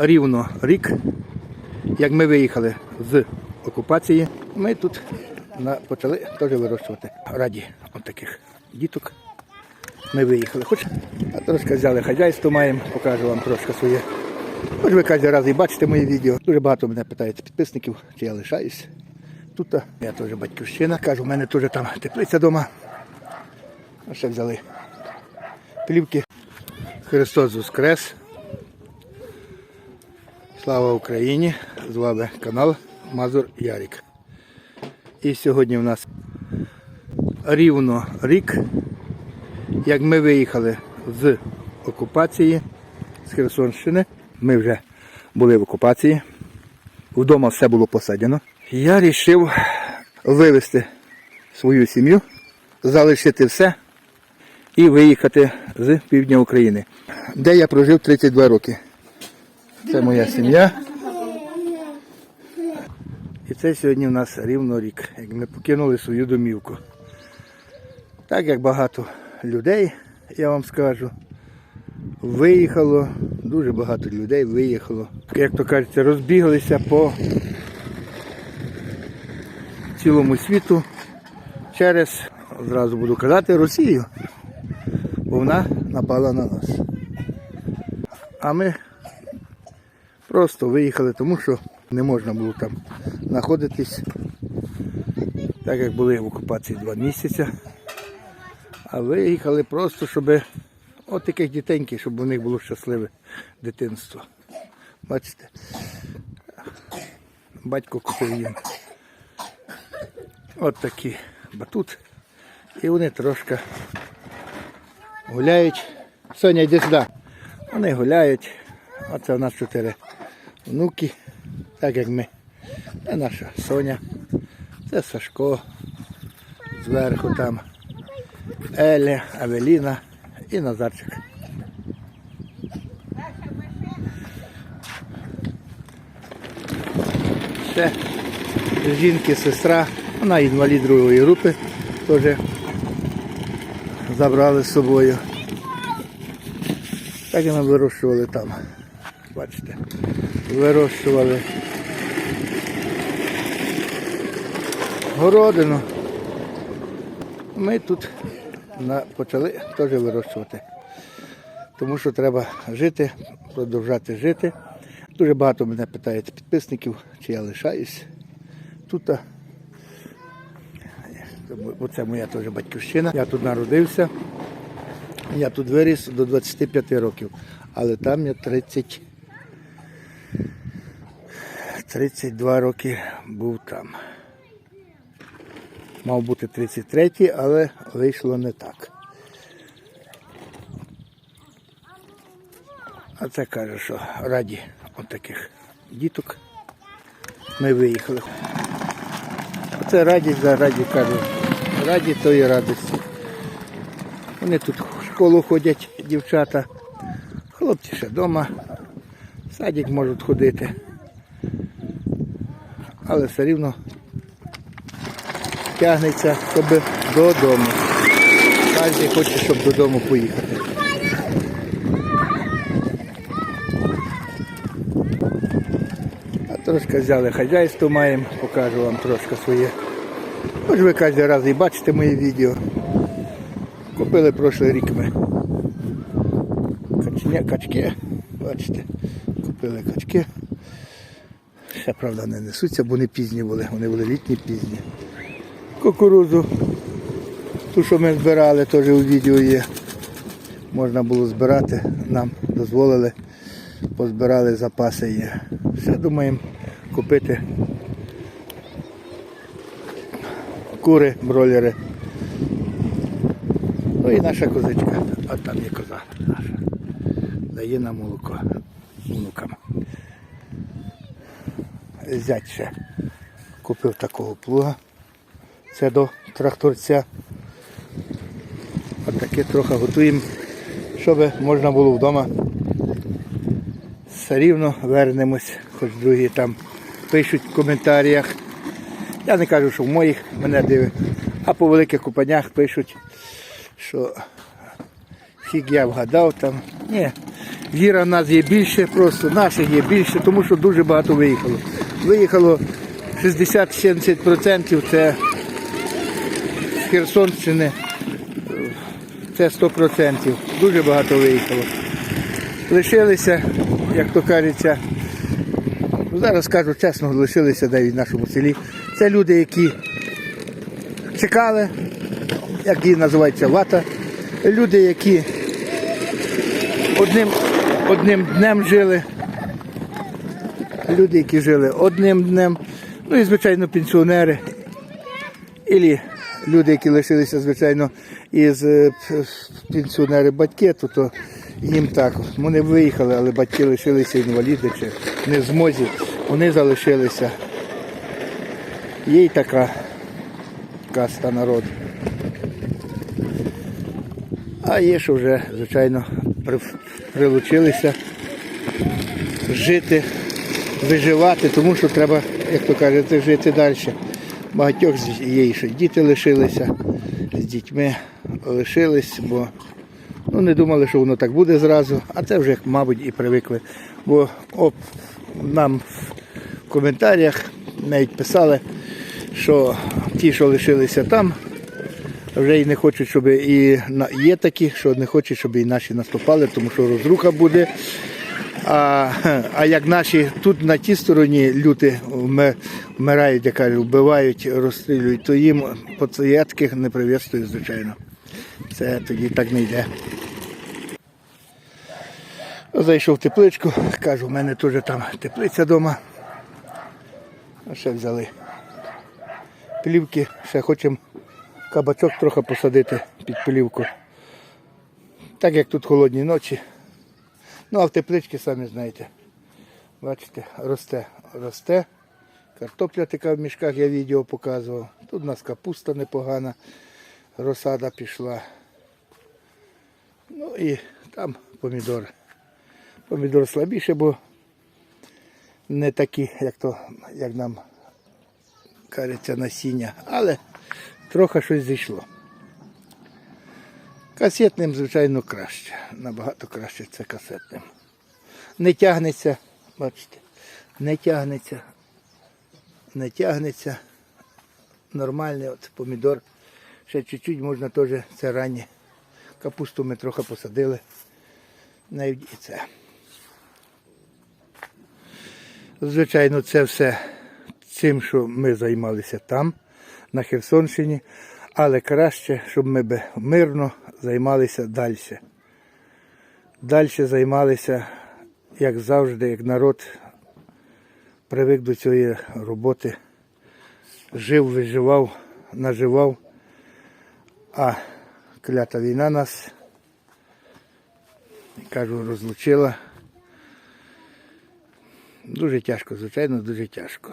рівно рік, як ми виїхали з окупації, ми тут почали теж вирощувати раді от таких діток. Ми виїхали. Хоч трошки взяли хазяйство, маємо, покажу вам трошки своє. Хоч ви кожен раз і бачите мої відео. Дуже багато мене питають підписників, чи я лишаюсь. Тут я теж батьківщина. Кажу, в мене теж там теплиця вдома. Ще взяли плівки. Христос Воскрес. Слава Україні! З вами канал Мазур Ярік. І сьогодні в нас рівно рік, як ми виїхали з окупації з Херсонщини. Ми вже були в окупації. Вдома все було посадено. Я вирішив вивезти свою сім'ю, залишити все і виїхати з півдня України, де я прожив 32 роки. Це моя сім'я. І це сьогодні в нас рівно рік, як ми покинули свою домівку. Так як багато людей, я вам скажу, виїхало, дуже багато людей виїхало. Як то кажеться, розбіглися по цілому світу через, зразу буду казати, Росію. Бо вона напала на нас. А ми просто виїхали, тому що не можна було там знаходитись, так як були в окупації два місяці. А виїхали просто, щоб от таких дітеньких, щоб у них було щасливе дитинство. Бачите? Батько купив їм. От такі батут. І вони трошки гуляють. Соня, йди сюди. Вони гуляють. Оце у нас чотири внуки, так як ми. Це наша Соня, це Сашко, зверху там Еля, Авеліна і Назарчик. Ще жінки, сестра, вона інвалід другої групи, теж забрали з собою. Так і ми вирощували там. Бачите, вирощували городину. Ми тут почали теж вирощувати. Тому що треба жити, продовжати жити. Дуже багато мене питають підписників, чи я лишаюсь тут. Оце моя теж батьківщина. Я тут народився. Я тут виріс до 25 років, але там я 30, 32 роки був там. Мав бути 33, але вийшло не так. А це каже, що раді от діток ми виїхали. Оце радість за раді кажу. Раді тої радості. Вони тут в школу ходять, дівчата. Хлопці ще вдома. В садик можуть ходити. Але все рівно тягнеться, щоб додому. Кожен хоче, щоб додому поїхати. А трошки взяли хазяйство маємо, покажу вам трошки своє. Хоч ви кожен раз і бачите мої відео. Купили прошлий рік ми. Качня, качки, бачите, купили качки. Ще, правда, не несуться, бо не пізні були, вони були літні пізні. Кукурудзу, ту, що ми збирали, теж у відео є. Можна було збирати, нам дозволили, позбирали запаси є. Все думаємо купити кури, бройлери. Ну і наша козичка. От там є коза наша. Дає нам молоко внукам. Зять ще купив такого плуга. Це до тракторця. От таке трохи готуємо, щоб можна було вдома. Все рівно вернемось, хоч другі там пишуть в коментарях. Я не кажу, що в моїх мене дивить, а по великих купанях пишуть, що фіг я вгадав там. Ні, Віра в нас є більше, просто наших є більше, тому що дуже багато виїхало. Виїхало 60-70% це з Херсонщини, це 100%. Дуже багато виїхало. Лишилися, як то кажеться, ну, зараз кажу чесно, лишилися навіть в нашому селі. Це люди, які чекали, як її називається вата. Люди, які одним, одним днем жили. Люди, які жили одним днем. Ну і, звичайно, пенсіонери. Ілі люди, які лишилися, звичайно, із е, пенсіонери батьки, то, їм так. Вони виїхали, але батьки лишилися інваліди чи не змозі. Вони залишилися. Є й така каста народу. А є, що вже, звичайно, при- прилучилися жити, виживати, тому що треба, як то кажете, жити далі. Багатьох є що діти лишилися, з дітьми лишились, бо ну, не думали, що воно так буде зразу, а це вже, мабуть, і привикли. Бо оп, нам в коментарях навіть писали, що ті, що лишилися там, вже і не хочуть, щоб і є такі, що не хочуть, щоб і наші наступали, тому що розруха буде. А, а як наші тут на тій стороні люди вмирають, я кажу, вбивають, розстрілюють, то їм пацієнтки не приветствують, звичайно. Це тоді так не йде. Зайшов в тепличку, кажу, в мене теж там теплиця вдома. А ще взяли плівки, ще хочемо кабачок трохи посадити під плівку. Так як тут холодні ночі. Ну а в тепличці самі знаєте. Бачите, росте, росте. Картопля така в мішках, я відео показував. Тут у нас капуста непогана, розсада пішла. Ну і там помідори. Помідор слабіше, бо не такі, як то, як нам кажеться, насіння, але трохи щось зійшло. Касетним, звичайно, краще. Набагато краще це касетним. Не тягнеться, бачите, не тягнеться, не тягнеться. Нормальний от помідор. Ще чуть-чуть можна теж це раннє. Капусту ми трохи посадили. Навіть і це. Звичайно, це все цим, що ми займалися там, на Херсонщині, але краще, щоб ми би мирно займалися далі. Далі займалися, як завжди, як народ привик до цієї роботи, жив, виживав, наживав, а клята війна нас, кажу, розлучила. Дуже тяжко, звичайно, дуже тяжко.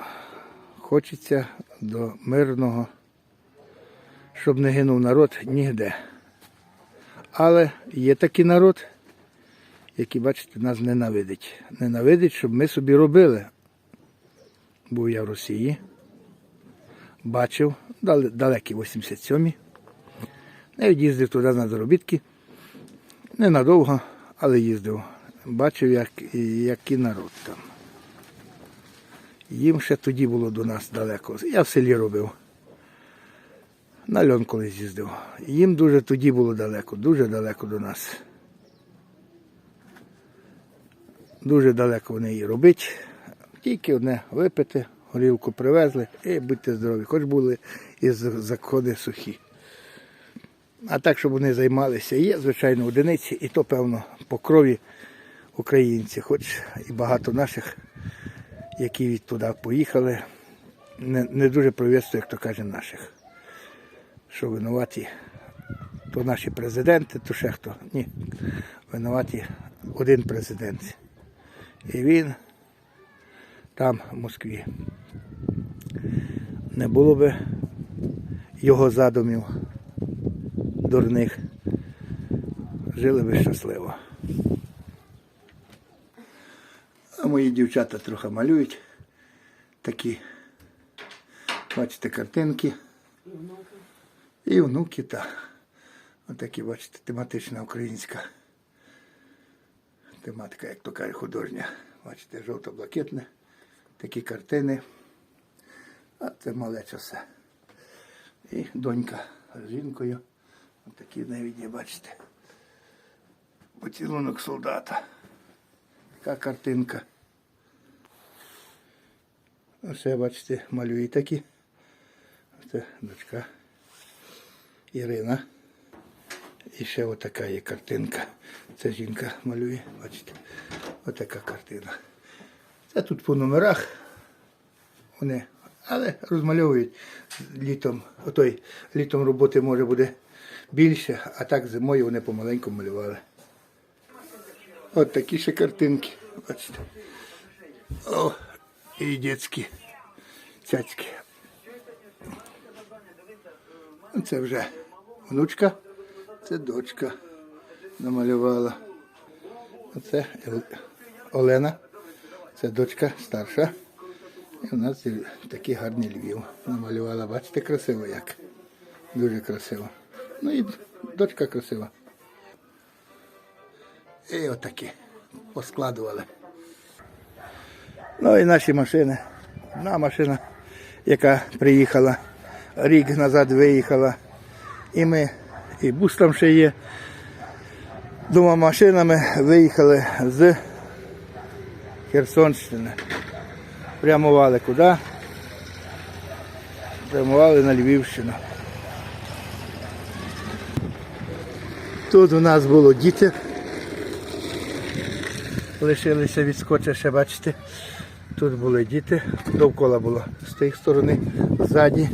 Хочеться до мирного, щоб не гинув народ ніде. Але є такий народ, який, бачите, нас ненавидить. Ненавидить, щоб ми собі робили. Був я в Росії, бачив, далекі 87-й. Навіть їздив туди на заробітки. Ненадовго, але їздив. Бачив, як, який народ там. Їм ще тоді було до нас далеко. Я в селі робив. На льон колись їздив. Їм дуже тоді було далеко, дуже далеко до нас. Дуже далеко вони її робить. Тільки одне випити, горілку привезли і будьте здорові. Хоч були і заходи сухі. А так, щоб вони займалися, є, звичайно, одиниці, і то, певно, по крові українці, хоч і багато наших які від туди поїхали, не, не дуже приветствую, як то каже, наших. Що винуваті, то наші президенти, то ще хто. Ні. Винуваті один президент. І він там, в Москві. Не було би його задумів дурних. Жили би щасливо. А мої дівчата трохи малюють такі, бачите, картинки. І внуки, та. Отакі, бачите, тематична українська. тематика, як то каже, художня. Бачите, жовто-блакитне, такі картини. А це малече все. І донька з жінкою. Ось такі навіть є, бачите. Поцілунок солдата. Така картинка. Оце, бачите, малює такі. Це дочка Ірина. І ще отака є картинка. Це жінка малює, бачите. Отака картина. Це тут по номерах. Вони, але розмальовують літом. Отой літом роботи може буде більше, а так зимою вони помаленьку малювали. От такі ще картинки. Бачите. О, і дітські цяцьки. Це вже внучка, це дочка намалювала. Оце Олена, це дочка старша. І у нас такий гарний Львів намалювала. Бачите, красиво як. Дуже красиво. Ну і дочка красива. І отакі поскладували. Ну і наші машини. Одна машина, яка приїхала, рік назад виїхала. І ми, і бус там ще є. Двома машинами виїхали з Херсонщини. Прямували куди? Прямували на Львівщину. Тут у нас було діти. Лишилися відскоча ще, бачите. Тут були діти, довкола було з тієї сторони, ззаді.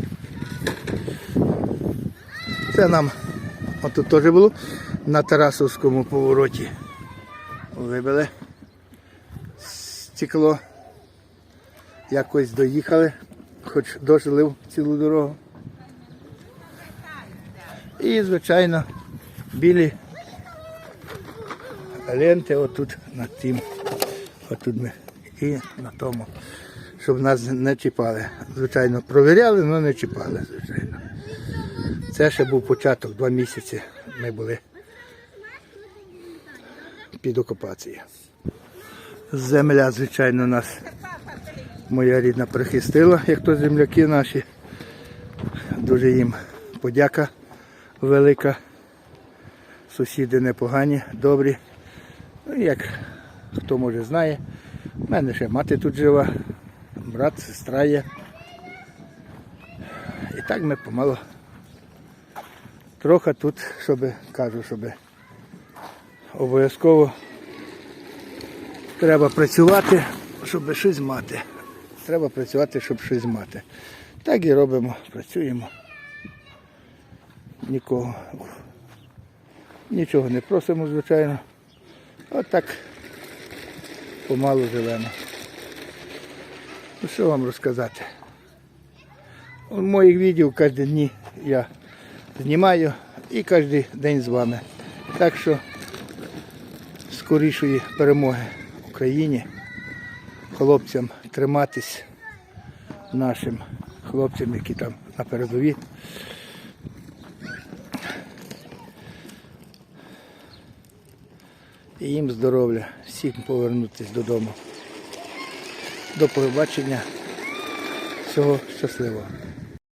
Це нам отут теж було на Тарасовському повороті. Вибили стекло. Якось доїхали, хоч дожили цілу дорогу. І, звичайно, білі ленти отут над тим. Отут ми і на тому, щоб нас не чіпали. Звичайно, провіряли, але не чіпали, звичайно. Це ще був початок, два місяці ми були під окупацією. Земля, звичайно, нас моя рідна прихистила, як то земляки наші. Дуже їм подяка велика. Сусіди непогані, добрі. Ну, як хто може знає, в мене ще мати тут жива, брат, сестра є. І так ми помало. Трохи тут, щоб кажу, щоб обов'язково треба працювати, щоб щось мати. Треба працювати, щоб щось мати. Так і робимо, працюємо. Нікого. Нічого не просимо, звичайно. Отак помалу живемо. Ну, що вам розказати? У моїх відео кожен день я знімаю і кожен день з вами. Так що скорішої перемоги Україні, хлопцям триматись, нашим хлопцям, які там на передовій. І їм здоров'я, всім повернутися додому. До побачення. Всього щасливого.